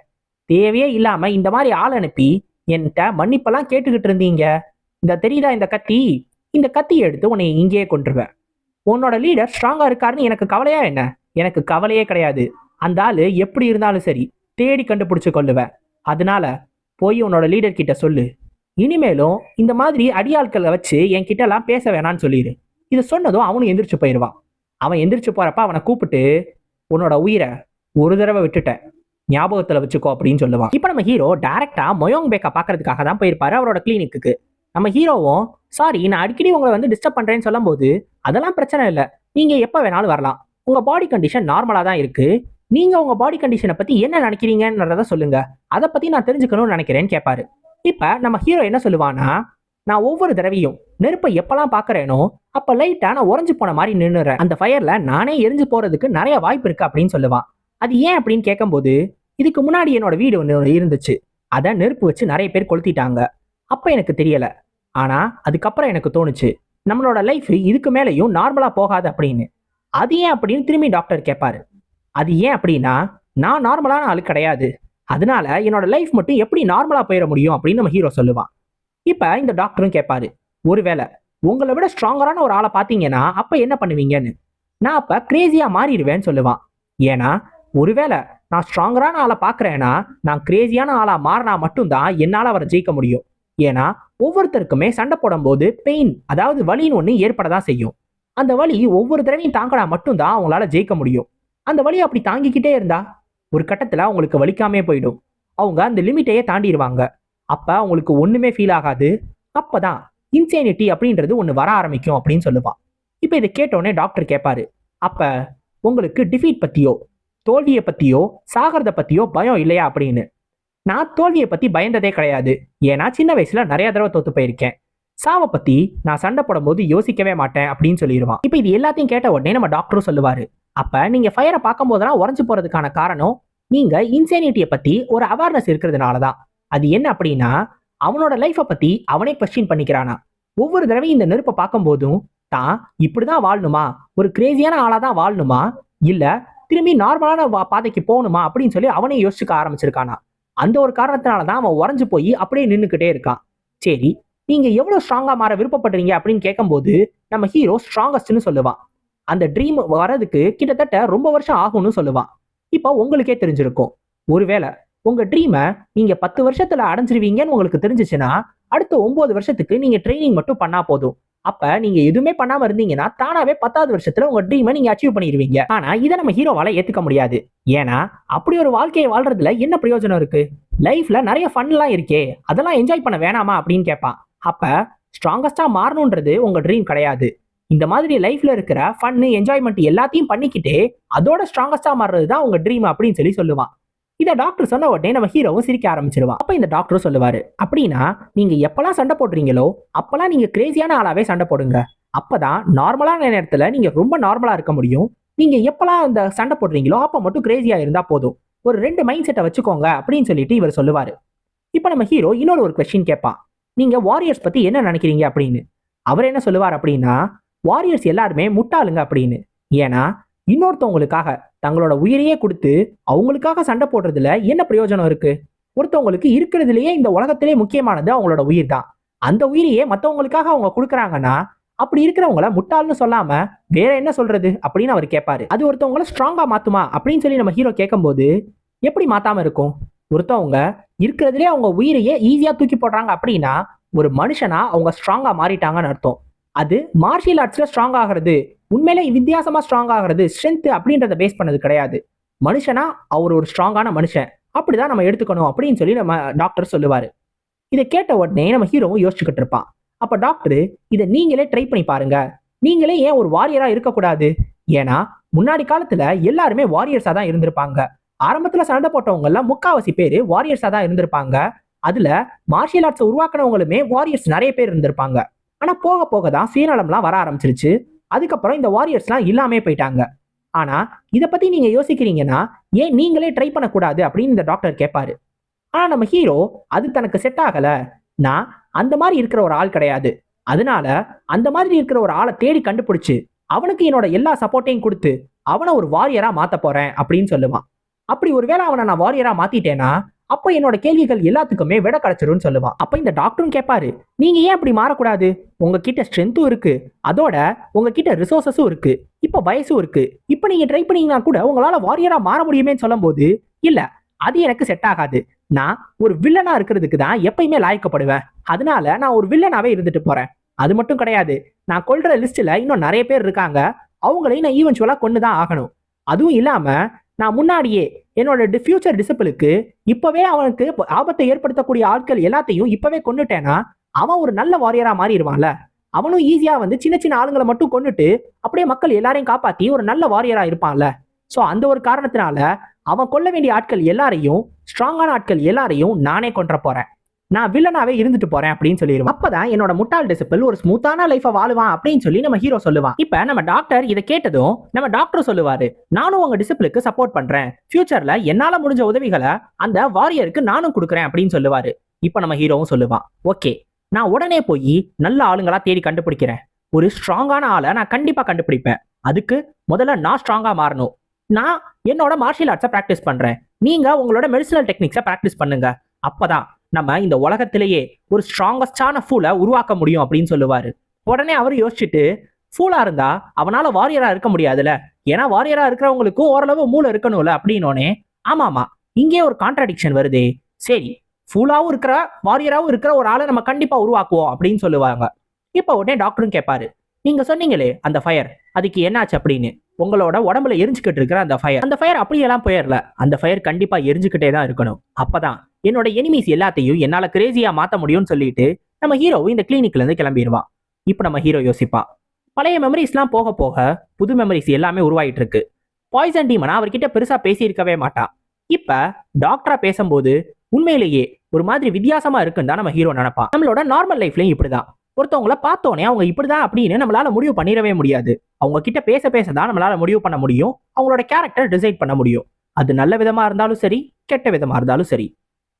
தேவையே இல்லாம இந்த மாதிரி ஆள் அனுப்பி என்கிட்ட மன்னிப்பெல்லாம் கேட்டுக்கிட்டு இருந்தீங்க. இந்த தெரியுதா இந்த கத்தி? இந்த கத்தி எடுத்து உன்னை இங்கேயே கொண்டுருவேன் உன்னோட லீடர் ஸ்ட்ராங்கா இருக்காருன்னு எனக்கு கவலையா என்ன? எனக்கு கவலையே கிடையாது. அந்த ஆளு எப்படி இருந்தாலும் சரி தேடி கண்டுபிடிச்சு கொள்ளுவேன். அதனால போய் உன்னோட லீடர் கிட்ட சொல்லு. இனிமேலும் இந்த மாதிரி அடியாட்களை வச்சு என் கிட்ட எல்லாம் பேச வேணாம்னு சொல்லிடு இதை சொன்னதும் அவனும் எந்திரிச்சு போயிடுவான் அவன் எந்திரிச்சு போறப்ப அவனை கூப்பிட்டு உன்னோட உயிரை ஒரு தடவை விட்டுட்டேன். ஞாபகத்துல வச்சுக்கோ அப்படின்னு சொல்லுவான். இப்போ நம்ம ஹீரோ டைரக்டா மொயோங் பேக்கை பார்க்கறதுக்காக தான் போயிருப்பாரு அவரோட கிளினிக்கு நம்ம ஹீரோவும் சாரி நான் அடிக்கடி உங்களை வந்து டிஸ்டர்ப் பண்றேன்னு சொல்லும்போது அதெல்லாம் பிரச்சனை இல்லை. நீங்க எப்ப வேணாலும் வரலாம். உங்க பாடி கண்டிஷன் நார்மலா தான் இருக்கு. நீங்க உங்க பாடி கண்டிஷனை பத்தி என்ன நினைக்கிறீங்கன்றத சொல்லுங்க. அதை பத்தி நான் தெரிஞ்சுக்கணும்னு நினைக்கிறேன்னு கேட்பாரு இப்ப நம்ம ஹீரோ என்ன சொல்லுவானா நான் ஒவ்வொரு தடவையும் நெருப்பை எப்பெல்லாம் பாக்குறேனோ அப்ப லைட்டா நான் உறைஞ்சு போன மாதிரி நின்னுறேன். அந்த ஃபயர்ல நானே எரிஞ்சு போறதுக்கு நிறைய வாய்ப்பு இருக்கு அப்படின்னு சொல்லுவான். அது ஏன் அப்படின்னு கேட்கும்போது இதுக்கு முன்னாடி என்னோட வீடு ஒன்று இருந்துச்சு. அதை நெருப்பு வச்சு நிறைய பேர் கொளுத்திட்டாங்க. அப்ப எனக்கு தெரியல. ஆனால் அதுக்கப்புறம் எனக்கு தோணுச்சு நம்மளோட லைஃப் இதுக்கு மேலேயும் நார்மலாக போகாது அப்படின்னு. அது ஏன் அப்படின்னு திரும்பி டாக்டர் கேட்பாரு அது ஏன் அப்படின்னா நான் நார்மலான ஆள் கிடையாது. அதனால என்னோட லைஃப் மட்டும் எப்படி நார்மலாக போயிட முடியும் அப்படின்னு நம்ம ஹீரோ சொல்லுவான். இப்போ இந்த டாக்டரும் கேட்பாரு ஒருவேளை உங்களை விட ஸ்ட்ராங்கரான ஒரு ஆளை பார்த்தீங்கன்னா அப்போ என்ன பண்ணுவீங்கன்னு? நான் அப்போ கிரேசியாக மாறிடுவேன்னு சொல்லுவான். ஏன்னா ஒருவேளை நான் ஸ்ட்ராங்கரான ஆளை பார்க்குறேன்னா நான் கிரேசியான ஆளாக மாறினா மட்டும்தான் என்னால் அவரை ஜெயிக்க முடியும். ஏன்னா ஒவ்வொருத்தருக்குமே சண்டை போடும்போது பெயின் அதாவது வலின்னு ஒன்று ஏற்பட தான் செய்யும். அந்த வலி ஒவ்வொரு தடவையும் தாங்கினா மட்டும்தான் அவங்களால ஜெயிக்க முடியும். அந்த வலியை அப்படி தாங்கிக்கிட்டே இருந்தா ஒரு கட்டத்தில் அவங்களுக்கு வலிக்காமே போயிடும். அவங்க அந்த லிமிட்டையே தாண்டிடுவாங்க அப்போ அவங்களுக்கு ஒன்றுமே ஃபீல் ஆகாது. அப்பதான் இன்சேனிட்டி அப்படின்றது ஒன்று வர ஆரம்பிக்கும் அப்படின்னு சொல்லுவான். இப்போ இதை கேட்டோடனே டாக்டர் கேட்பாரு அப்போ உங்களுக்கு டிஃபீட் பற்றியோ தோல்வியை பற்றியோ சாகிறத பற்றியோ பயம் இல்லையா அப்படின்னு? நான் தோல்வியை பத்தி பயந்ததே கிடையாது. ஏன்னா சின்ன வயசுல நிறைய தடவை தோத்து போயிருக்கேன். சாவை பத்தி நான் சண்டை போடும்போது யோசிக்கவே மாட்டேன் அப்படின்னு சொல்லிடுவான். இப்போ இது எல்லாத்தையும் கேட்ட உடனே நம்ம டாக்டரும் சொல்லுவாரு. அப்ப நீங்க ஃபயரை பார்க்கும் போதெல்லாம் உறைஞ்சு போறதுக்கான காரணம் நீங்க இன்சேனிட்டியை பத்தி ஒரு அவேர்னஸ் இருக்கிறதுனால தான். அது என்ன அப்படின்னா அவனோட லைஃப்பை பத்தி அவனே கொஸ்டின் பண்ணிக்கிறானா. ஒவ்வொரு தடவையும் இந்த நெருப்பை பார்க்கும்போதும் தான் இப்படிதான் வாழணுமா? ஒரு கிரேசியான ஆளா தான் வாழணுமா? இல்ல திரும்பி நார்மலான பாதைக்கு போகணுமா? அப்படின்னு சொல்லி அவனே யோசிச்சுக்க ஆரம்பிச்சிருக்கானா. அந்த ஒரு காரணத்தினால தான் அவன் உறைஞ்சு போய் அப்படியே நின்றுக்கிட்டே இருக்கான். சரி நீங்க எவ்வளவு ஸ்ட்ராங்கா மாற விருப்பப்படுறீங்க அப்படின்னு கேட்கும்போது நம்ம ஹீரோ ஸ்ட்ராங்கஸ்ட்னு சொல்லுவான். அந்த ட்ரீம் வரதுக்கு கிட்டத்தட்ட ரொம்ப வருஷம் ஆகும்னு சொல்லுவான். இப்போ உங்களுக்கே தெரிஞ்சிருக்கும். ஒருவேளை உங்க ட்ரீமை நீங்க பத்து வருஷத்துல அடைஞ்சிருவீங்கன்னு உங்களுக்கு தெரிஞ்சிச்சுன்னா அடுத்த ஒன்பது வருஷத்துக்கு நீங்க ட்ரைனிங் மட்டும் பண்ணா போதும். அப்ப நீங்க எதுவுமே பண்ணாம இருந்தீங்கன்னா தானாவே பத்தாவது வருஷத்துல உங்க ட்ரீமை நீங்க அச்சீவ் பண்ணிடுவீங்க ஆனா இதை நம்ம ஹீரோவால ஏத்துக்க முடியாது. ஏன்னா அப்படி ஒரு வாழ்க்கையை வாழ்றதுல என்ன பிரயோஜனம் இருக்கு? லைஃப்ல நிறைய ஃபன்லாம் இருக்கே. அதெல்லாம் என்ஜாய் பண்ண வேணாமா அப்படின்னு கேட்பான். அப்ப ஸ்ட்ராங்கஸ்டா மாறணுன்றது உங்க ட்ரீம் கிடையாது. இந்த மாதிரி லைஃப்ல இருக்கிற ஃபன்னு என்ஜாய்மெண்ட் எல்லாத்தையும் பண்ணிக்கிட்டே அதோட ஸ்ட்ராங்கஸ்டா மாறுறது தான் உங்க ட்ரீம் அப்படின்னு சொல்லி சொல்லுவான். இதை டாக்டர் சொன்ன உடனே நம்ம ஹீரோவும் சிரிக்க ஆரம்பிச்சிருவான் அப்ப இந்த டாக்டரும் சொல்லுவாரு அப்படின்னா நீங்க எப்பெல்லாம் சண்டை போடுறீங்களோ அப்பெல்லாம் நீங்க கிரேசியான ஆளாவே சண்டை போடுங்க. அப்பதான் நார்மலான நேரத்துல நீங்க ரொம்ப நார்மலா இருக்க முடியும். நீங்க எப்பெல்லாம் அந்த சண்டை போடுறீங்களோ அப்ப மட்டும் கிரேசியா இருந்தா போதும். ஒரு ரெண்டு மைண்ட் செட்டை வச்சுக்கோங்க அப்படின்னு சொல்லிட்டு இவர் சொல்லுவாரு. இப்போ நம்ம ஹீரோ இன்னொரு ஒரு கொஸ்டின் கேட்பான். நீங்க வாரியர்ஸ் பத்தி என்ன நினைக்கிறீங்க? அப்படின்னு. அவர் என்ன சொல்லுவார் அப்படின்னா வாரியர்ஸ் எல்லாருமே முட்டாளுங்க அப்படின்னு. ஏன்னா இன்னொருத்தவங்களுக்காக தங்களோட உயிரையே கொடுத்து அவங்களுக்காக சண்டை போடுறதுல என்ன பிரயோஜனம் இருக்கு? ஒருத்தவங்களுக்கு இருக்கிறதுலயே இந்த உலகத்திலே முக்கியமானது அவங்களோட உயிர் தான். அந்த உயிரையே மற்றவங்களுக்காக அவங்க கொடுக்குறாங்கன்னா அப்படி இருக்கிறவங்கள முட்டாள்னு சொல்லாம வேற என்ன சொல்றது அப்படின்னு அவர் கேட்பாரு அது ஒருத்தவங்கள ஸ்ட்ராங்கா மாத்துமா அப்படின்னு சொல்லி நம்ம ஹீரோ கேட்கும்போது எப்படி மாத்தாம இருக்கும்? ஒருத்தவங்க இருக்கிறதுலே அவங்க உயிரையே ஈஸியா தூக்கி போடுறாங்க அப்படின்னா ஒரு மனுஷனா அவங்க ஸ்ட்ராங்கா மாறிட்டாங்கன்னு அர்த்தம். அது மார்ஷியல் ஆர்ட்ஸ்ல ஸ்ட்ராங் ஆகிறது உண்மையிலே வித்தியாசமா ஸ்ட்ராங் ஆகிறது ஸ்ட்ரென்த் அப்படின்றத பேஸ் பண்ணது கிடையாது. மனுஷனா அவர் ஒரு ஸ்ட்ராங்கான மனுஷன். அப்படிதான் நம்ம எடுத்துக்கணும் அப்படின்னு சொல்லி நம்ம டாக்டர் சொல்லுவாரு. இதை கேட்ட உடனே நம்ம ஹீரோவும் யோசிச்சுக்கிட்டு இருப்பான். அப்ப டாக்டர் இதை நீங்களே ட்ரை பண்ணி பாருங்க. நீங்களே ஏன் ஒரு வாரியரா இருக்கக்கூடாது? ஏன்னா முன்னாடி காலத்துல எல்லாருமே வாரியர்ஸா தான் இருந்திருப்பாங்க. ஆரம்பத்துல சண்டை போட்டவங்க எல்லாம் முக்காவாசி பேர் வாரியர்ஸா தான் இருந்திருப்பாங்க. அதுல மார்ஷியல் ஆர்ட்ஸை உருவாக்குனவங்களுமே வாரியர்ஸ் நிறைய பேர் இருந்திருப்பாங்க. ஆனா போக போக தான் சுயநலம்லாம் வர ஆரம்பிச்சிருச்சு. அதுக்கப்புறம் இந்த வாரியர்ஸ்லாம் இல்லாமே போயிட்டாங்க. ஆனால் இதை பற்றி நீங்கள் யோசிக்கிறீங்கன்னா ஏன் நீங்களே ட்ரை பண்ணக்கூடாது அப்படின்னு இந்த டாக்டர் கேட்பாரு ஆனால் நம்ம ஹீரோ அது தனக்கு செட் ஆகலை. நான் அந்த மாதிரி இருக்கிற ஒரு ஆள் கிடையாது. அதனால அந்த மாதிரி இருக்கிற ஒரு ஆளை தேடி கண்டுபிடிச்சு அவனுக்கு என்னோட எல்லா சப்போர்ட்டையும் கொடுத்து அவனை ஒரு வாரியரா மாத்த போறேன் அப்படின்னு சொல்லுவான். அப்படி ஒருவேளை அவனை நான் வாரியரா மாத்திட்டேன்னா அப்ப என்னோட கேள்விகள் எல்லாத்துக்குமே விட கிடைச்சிரும்னு சொல்லுவான் அப்ப இந்த டாக்டரும் கேட்பாரு நீங்க ஏன் அப்படி மாறக்கூடாது? உங்ககிட்ட ஸ்ட்ரென்த்தும் இருக்கு. அதோட உங்ககிட்ட ரிசோர்சஸும் இருக்கு. இப்ப வயசும் இருக்கு. இப்ப நீங்க ட்ரை பண்ணீங்கன்னா கூட உங்களால வாரியரா மாற முடியுமேன்னு சொல்லும்போது இல்ல அது எனக்கு செட் ஆகாது. நான் ஒரு வில்லனா இருக்கிறதுக்கு தான் எப்பயுமே லாய்க்கப்படுவேன். அதனால நான் ஒரு வில்லனாவே இருந்துட்டு போறேன். அது மட்டும் கிடையாது. நான் கொள்ற லிஸ்ட்ல இன்னும் நிறைய பேர் இருக்காங்க. அவங்களையும் நான் ஈவென்ச்சுவலா கொண்டு தான் ஆகணும். அதுவும் இல்லாம நான் முன்னாடியே என்னோட ஃபியூச்சர் டிசிப்பிளுக்கு இப்பவே அவனுக்கு ஆபத்தை ஏற்படுத்தக்கூடிய ஆட்கள் எல்லாத்தையும் இப்பவே கொண்டுட்டேன்னா அவன் ஒரு நல்ல வாரியரா மாறிடுவான்ல. அவனும் ஈஸியா வந்து சின்ன சின்ன ஆளுங்களை மட்டும் கொண்டுட்டு அப்படியே மக்கள் எல்லாரையும் காப்பாத்தி ஒரு நல்ல வாரியரா இருப்பான்ல. ஸோ அந்த ஒரு காரணத்தினால அவன் கொல்ல வேண்டிய ஆட்கள் எல்லாரையும் ஸ்ட்ராங்கான ஆட்கள் எல்லாரையும் நானே கொன்ற போறேன். நான் வில்லனாவே இருந்துட்டு போறேன் அப்படின்னு சொல்லிடுவான். அப்பதான் என்னோட முட்டாள் டிசிப்பிள் ஒரு ஸ்மூத்தான லைஃபை வாழுவான் அப்படின்னு சொல்லி நம்ம ஹீரோ சொல்லுவான். இப்ப நம்ம டாக்டர் இதை கேட்டதும் நம்ம டாக்டர் சொல்லுவாரு நானும் உங்க டிசிப்பிளுக்கு சப்போர்ட் பண்றேன். ஃபியூச்சர்ல என்னால முடிஞ்ச உதவிகளை அந்த வாரியருக்கு நானும் கொடுக்குறேன் அப்படின்னு சொல்லுவாரு. இப்ப நம்ம ஹீரோவும் சொல்லுவான் ஓகே நான் உடனே போய் நல்ல ஆளுங்களா தேடி கண்டுபிடிக்கிறேன். ஒரு ஸ்ட்ராங்கான ஆளை நான் கண்டிப்பா கண்டுபிடிப்பேன். அதுக்கு முதல்ல நான் ஸ்ட்ராங்கா மாறணும். நான் என்னோட மார்ஷியல் ஆர்ட்ஸை ப்ராக்டிஸ் பண்றேன். நீங்க உங்களோட மெடிசனல் டெக்னிக்ஸை ப்ராக்டிஸ் பண்ணுங்க. அப்பதான் நம்ம இந்த உலகத்திலேயே ஒரு ஸ்ட்ராங்கஸ்டான ஃபூலை உருவாக்க முடியும் அப்படின்னு சொல்லுவார். உடனே அவர் யோசிச்சுட்டு ஃபூலாக இருந்தா அவனால் வாரியராக இருக்க முடியாதுல்ல. ஏன்னா வாரியராக இருக்கிறவங்களுக்கும் ஓரளவு மூளை இருக்கணும்ல அப்படின்னோடனே ஆமாமா இங்கே ஒரு கான்ட்ராடிக்ஷன் வருதே. சரி ஃபூலாகவும் இருக்கிற வாரியராகவும் இருக்கிற ஒரு ஆளை நம்ம கண்டிப்பாக உருவாக்குவோம் அப்படின்னு சொல்லுவாங்க. இப்போ உடனே டாக்டரும் கேட்பாரு நீங்கள் சொன்னீங்களே அந்த ஃபயர் அதுக்கு என்னாச்சு? அப்படின்னு. உங்களோட உடம்புல எரிஞ்சுக்கிட்டு இருக்கிற அந்த ஃபயர் அந்த ஃபயர் அப்படியெல்லாம் போயிடல அந்த ஃபயர் கண்டிப்பா எரிஞ்சுக்கிட்டே தான் இருக்கணும். அப்பதான் என்னோட எனிமீஸ் எல்லாத்தையும் என்னால கிரேசியா மாத்த முடியும்னு சொல்லிட்டு நம்ம ஹீரோ இந்த கிளினிக்ல இருந்து கிளம்பிடுவான் இப்போ நம்ம ஹீரோ யோசிப்பா. பழைய மெமரிஸ்லாம் போக போக புது மெமரிஸ் எல்லாமே உருவாயிட்டு இருக்கு பாய்சன் டீமனா அவர்கிட்ட பெருசா பேசியிருக்கவே மாட்டான். இப்ப டாக்டரா பேசும்போது உண்மையிலேயே ஒரு மாதிரி வித்தியாசமா இருக்குன்னு தான் நம்ம ஹீரோ நினைப்பான். நம்மளோட நார்மல் லைஃப்லயும் இப்படிதான். ஒருத்தவங்கள பார்த்தோன்னே அவங்க இப்படிதான் அப்படின்னு நம்மளால முடிவு பண்ணிடவே முடியாது. அவங்க கிட்ட பேச பேச தான் நம்மளால முடிவு பண்ண முடியும். அவங்களோட கேரக்டர் டிசைட் பண்ண முடியும். அது நல்ல விதமா இருந்தாலும் சரி கெட்ட விதமா இருந்தாலும் சரி.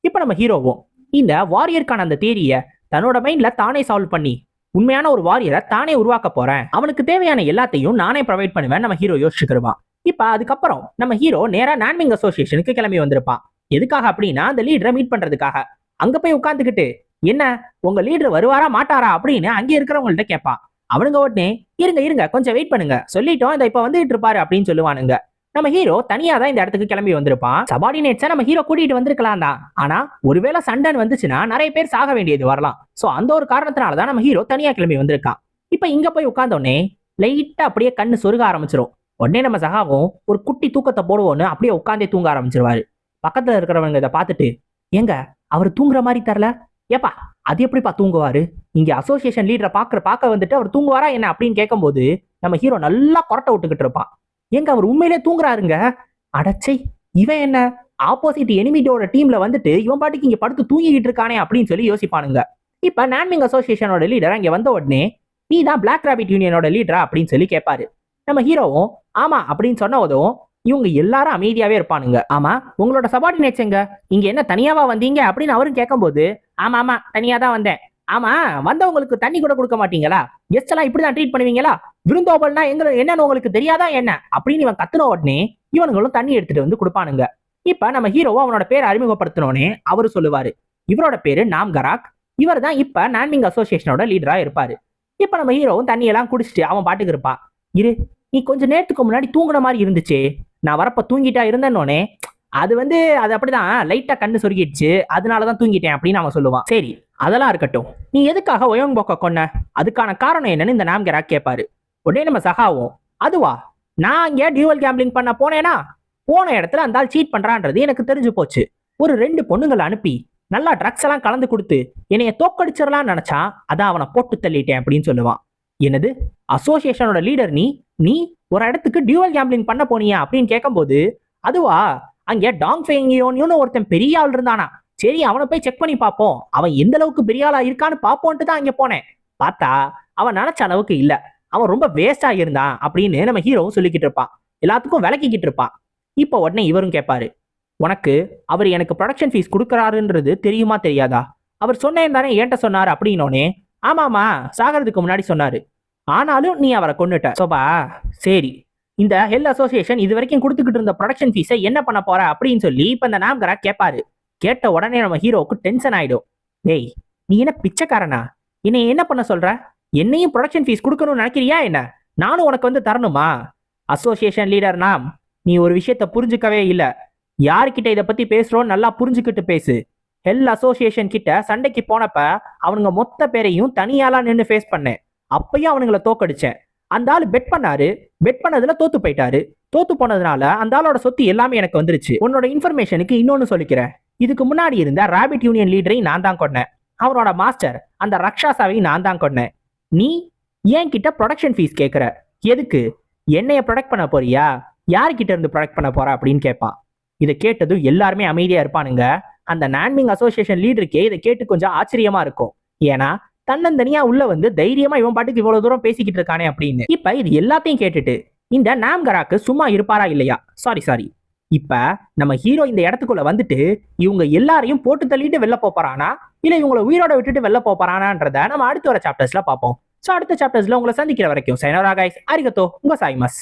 இப்போ நம்ம ஹீரோவும் இந்த வாரியருக்கான அந்த தேரியை தன்னோட மைண்ட்ல தானே சால்வ் பண்ணி உண்மையான ஒரு வாரியரை தானே உருவாக்க போறேன். அவனுக்கு தேவையான எல்லாத்தையும் நானே ப்ரொவைட் பண்ணுவேன் நம்ம ஹீரோ யோசிச்சுக்கிருவான் இப்ப அதுக்கப்புறம் நம்ம ஹீரோ நேரா நான்மிங் அசோசியேஷனுக்கு கிளம்பி வந்திருப்பான். எதுக்காக அப்படின்னா அந்த லீடரை மீட் பண்றதுக்காக. அங்க போய் உட்காந்துக்கிட்டு என்ன? உங்க லீடர் வருவாரா மாட்டாரா? அப்படின்னு அங்கே இருக்கிறவங்கள்ட்ட கேட்பான். அவனுங்க உடனே இருங்க இருங்க கொஞ்சம் வெயிட் பண்ணுங்க. சொல்லிட்டோம் இந்த இப்ப வந்துட்டு இருப்பாரு அப்படின்னு சொல்லுவானுங்க. நம்ம ஹீரோ தனியா தான் இந்த இடத்துக்கு கிளம்பி வந்திருப்பான். சபார்டினேட்ஸை நம்ம ஹீரோ கூட்டிட்டு வந்திருக்கலாம் தான். ஆனா ஒருவேளை சண்டன் வந்துச்சுன்னா நிறைய பேர் சாக வேண்டியது வரலாம். சோ அந்த ஒரு காரணத்தினால தான் நம்ம ஹீரோ தனியா கிளம்பி வந்திருக்கான். இப்ப இங்க போய் உட்கார்ந்த உடனே லைட்டா அப்படியே கண்ணு சொருக ஆரம்பிச்சிரும். உடனே நம்ம சகாவும் ஒரு குட்டி தூக்கத்தை போடுவோன்னு அப்படியே உட்காந்தே தூங்க ஆரம்பிச்சிருவாரு. பக்கத்துல இருக்கிறவங்க இதை பார்த்துட்டு ஏங்க அவர் தூங்குற மாதிரி தரல ஏப்பா அது எப்படிப்பா தூங்குவாரு? இங்க அசோசியேஷன் லீடரை பாக்குற பார்க்க வந்துட்டு அவர் தூங்குவாரா என்ன அப்படின்னு கேட்கும்போது நம்ம ஹீரோ நல்லா கொரட்டை விட்டுக்கிட்டு இருப்பான். எங்க அவர் உண்மையிலே தூங்குறாருங்க? அடச்சை இவன் என்ன? ஆப்போசிட் எனிமிட்டோட டீம்ல வந்துட்டு இவன் பாட்டுக்கு இங்க படுத்து தூங்கிக்கிட்டு இருக்கானே அப்படின்னு சொல்லி யோசிப்பானுங்க. இப்ப நான்மிங் அசோசியேஷனோட லீடர் அங்க வந்த உடனே நீ தான் பிளாக் ராபிட் யூனியனோட லீடரா அப்படின்னு சொல்லி கேட்பாரு. நம்ம ஹீரோவும் ஆமா அப்படின்னு சொன்ன உதவும் இவங்க எல்லாரும் அமைதியாவே இருப்பானுங்க. ஆமா உங்களோட சபார்டினேட்ஸ் எங்க? இங்க என்ன தனியாவா வந்தீங்க? அப்படின்னு அவரும் கேட்கும்போது ஆமா ஆமா தனியா தான் வந்தேன். ஆமா வந்தவங்களுக்கு தண்ணி கூட கொடுக்க மாட்டீங்களா? எஸ் எல்லாம் இப்படிதான் ட்ரீட் பண்ணுவீங்களா? விருந்தோபல்னா எங்க என்னன்னு உங்களுக்கு தெரியாதா என்ன? அப்படின்னு இவன் கத்துன உடனே இவனுங்களும் தண்ணி எடுத்துட்டு வந்து கொடுப்பானுங்க. இப்ப நம்ம ஹீரோவை அவனோட பேரை அறிமுகப்படுத்தினோடனே அவரு சொல்லுவாரு இவரோட பேரு நாம் கராக். இவர் தான் இப்ப நான்மிங் அசோசியேஷனோட லீடரா இருப்பாரு. இப்ப நம்ம ஹீரோவும் தண்ணியெல்லாம் குடிச்சிட்டு அவன் பாட்டுக்கு இருப்பான். இரு நீ கொஞ்சம் நேரத்துக்கு முன்னாடி தூங்குன மாதிரி இருந்துச்சு. நான் வரப்ப தூங்கிட்டா இருந்தேன்னொடனே அது வந்து அது அப்படிதான் லைட்டா கண்ணு சொருகிடுச்சு அதனாலதான் தூங்கிட்டேன் அப்படின்னு அவன் சொல்லுவான். சரி அதெல்லாம் இருக்கட்டும். நீ எதுக்காக ஒயோங் போக்க கொன்ன? அதுக்கான காரணம் என்னன்னு இந்த நாம்கரா கேட்பாரு உடனே நம்ம சகாவும் அதுவா? நான் அங்கே டியூவல் கேம்பிளிங் பண்ண போனேனா? போன இடத்துல அந்த ஆள் சீட் பண்றான்றது எனக்கு தெரிஞ்சு போச்சு. ஒரு ரெண்டு பொண்ணுங்களை அனுப்பி நல்லா ட்ரக்ஸ் எல்லாம் கலந்து கொடுத்து என்னைய தோக்கடிச்சிடலாம்னு நினைச்சா அதான் அவனை போட்டு தள்ளிட்டேன் அப்படின்னு சொல்லுவான். என்னது? அசோசியேஷனோட லீடர் நீ? நீ ஒரு இடத்துக்கு டியூவல் கேம்பிளிங் பண்ண போனியா அப்படின்னு கேட்கும்போது அதுவா? அங்கே டாங் ஃபெங்கியோன்னு ஒருத்தன் பெரிய ஆள் இருந்தானா? சரி அவனை போய் செக் பண்ணி பார்ப்போம். அவன் எந்த அளவுக்கு பெரிய ஆளா இருக்கான்னு பார்ப்போன்ட்டு தான் அங்கே போனேன். பார்த்தா அவன் நினச்ச அளவுக்கு இல்லை. அவன் ரொம்ப வேஸ்டாக இருந்தான் அப்படின்னு நம்ம ஹீரோவும் சொல்லிக்கிட்டு இருப்பான். எல்லாத்துக்கும் விளக்கிக்கிட்டு இருப்பான். இப்போ உடனே இவரும் கேட்பாரு உனக்கு அவர் எனக்கு ப்ரொடக்ஷன் ஃபீஸ் கொடுக்குறாருன்றது தெரியுமா தெரியாதா? அவர் சொன்னேன் தானே ஏன்ட்ட சொன்னார்? அப்படின்னோடனே ஆமாமா சாகிறதுக்கு முன்னாடி சொன்னாரு. ஆனாலும் நீ அவரை கொண்டுட்ட சோபா சரி. இந்த ஹெல் அசோசியேஷன் இது வரைக்கும் கொடுத்துக்கிட்டு இருந்த ப்ரொடக்ஷன் ஃபீஸை என்ன பண்ண போற அப்படின்னு சொல்லி இப்போ இந்த நாம்கரா கேட்பாரு கேட்ட உடனே நம்ம ஹீரோவுக்கு டென்ஷன் ஆயிடும். டேய் நீ என்ன பிச்சைக்காரனா? என்னை என்ன பண்ண சொல்ற? என்னையும் ப்ரொடக்ஷன் ஃபீஸ் கொடுக்கணும்னு நினைக்கிறியா என்ன? நானும் உனக்கு வந்து தரணுமா? அசோசியேஷன் லீடர் நாம் நீ ஒரு விஷயத்த புரிஞ்சுக்கவே இல்லை. யார்கிட்ட இதை பத்தி பேசுறோம் நல்லா புரிஞ்சுக்கிட்டு பேசு. ஹெல் அசோசியேஷன் கிட்ட சண்டைக்கு போனப்ப அவனுங்க மொத்த பேரையும் தனியாலாம் நின்று ஃபேஸ் பண்ணேன் அப்பயும் அவனுங்கள தோக்கடிச்சேன். அந்த ஆள் பெட் பண்ணாரு. பெட் பண்ணதுல தோத்து போயிட்டாரு. தோத்து போனதுனால அந்த ஆளோட சொத்து எல்லாமே எனக்கு வந்துருச்சு. உன்னோட இன்ஃபர்மேஷனுக்கு இன்னொன்னு சொல்லிக்கிறேன். இதுக்கு முன்னாடி இருந்த ராபிட் யூனியன் லீடரையும் நான் தான் கொன்னேன். அவனோட மாஸ்டர் அந்த ரக்ஷாசாவையும் நான் தான் கொன்னேன். நீ ஏன் கிட்ட ப்ரொடக்ஷன் ஃபீஸ் கேட்குற எதுக்கு? என்னைய ப்ரொடக்ட் பண்ண போறியா? யார்கிட்ட இருந்து ப்ரொடக்ட் பண்ண போற அப்படின்னு கேட்பான் இதை கேட்டதும் எல்லாருமே அமைதியா இருப்பானுங்க. அந்த நான்மிங் அசோசியேஷன் லீடருக்கே இதை கேட்டு கொஞ்சம் ஆச்சரியமா இருக்கும். ஏன்னா தன்னந்தனியா உள்ள வந்து தைரியமா இவன் பாட்டுக்கு இவ்வளவு தூரம் பேசிக்கிட்டு இருக்கானே அப்படின்னு. இப்ப இது எல்லாத்தையும் கேட்டுட்டு இந்த நாம்கராக்கு சும்மா இருப்பாரா இல்லையா? சாரி சாரி இப்ப நம்ம ஹீரோ இந்த இடத்துக்குள்ள வந்துட்டு இவங்க எல்லாரையும் போட்டு தள்ளிட்டு வெளில போறானா? இல்ல இவங்களை உயிரோட விட்டுட்டு வெளில போறானான்றத நம்ம அடுத்து வர சாப்டர்ஸ்ல பார்ப்போம். ஸோ அடுத்த சாப்டர்ஸ்ல உங்களை சந்திக்கிற வரைக்கும் சைனோரா கைஸ் அரிகத்தோ உங்க சாய்மஸ்